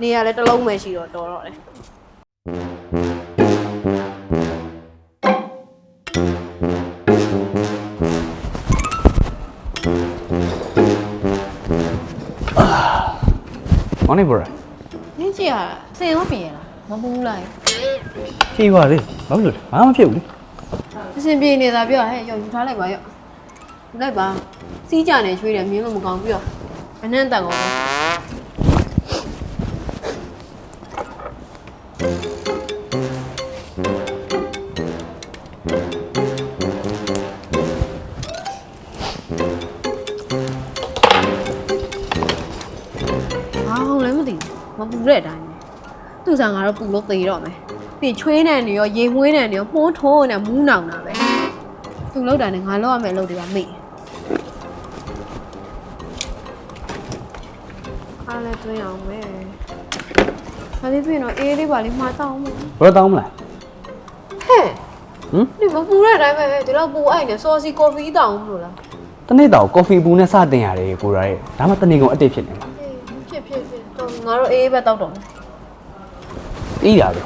နေရလဲတစ်လုံးပဲရှိတော့တော်တော့တယ်မောင်နေဘောရနင်းကြည့်ရစင်ရောပြင်ရလားမပူးလိုက်ဖြေပါလေဘာလို့လဲဘာမှမဖြစ်ဘူးလေအစင်ပြေနေတာပြောဟဲ့ရောက်ယူထားလိုက်ပါရောက်ယူလိုက်ပါစီးကြနေချွေးတယ်မြင်းလို့မကောင်းဘူးပြော အနှံ့တန်ကောဘာဟုတ်လဲမသိဘူးမပူတဲ့အတိုင်းပဲသူ့ဆောင်ကတော့ပူလို့သေတော့မယ်ပြီးချွေးနေနေရောရေမွေးနေနေရောမှုန်းထိုးနေမူးနောင်တာပဲသူ့လောက်တာနဲ့ငါလောက်ရမယ်လို့တွေကမေ့ အားလည်းတွင်းအောင်မယ်ဘာလို့ပြင်တော့အေးလေးပါလေးမှားတောင်းမယ်ဘောတောင်းမလားဟဲ့ဟမ်ဒီမပူတဲ့အတိုင်းပဲဒီလောက်ပူအိုက်နေစောစီကော်ဖီတောင်းမလို့လားတနေ့တော့ကော်ဖီဘူးနဲ့စတင်ရတယ်ကိုရာရဲ့ဒါမှတနေ့ကုန်အတစ်ဖြစ်နေမှာဖြစ်ဖြစ်ဖြစ်တော့ငါတို့အေးပဲတောက်တော့မယ်အေးတာပဲ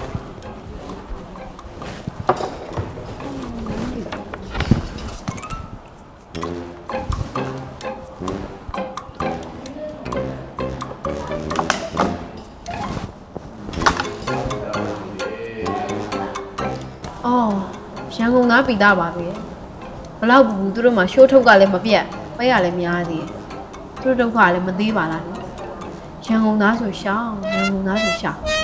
အော်ရန်ကုန်သားပီသားပါပဲဘလောက်ပူပူသူတို့မှရှိုးထုတ်ကလည်းမပြတ်ပဲရလည်းများသေးတယ်သူတို့ဒုက္ခလည်းမသေးပါလားနော်ရန်ကုန်သားဆိုရှောင်းရန်ကုန်သားဆိုရှောင်း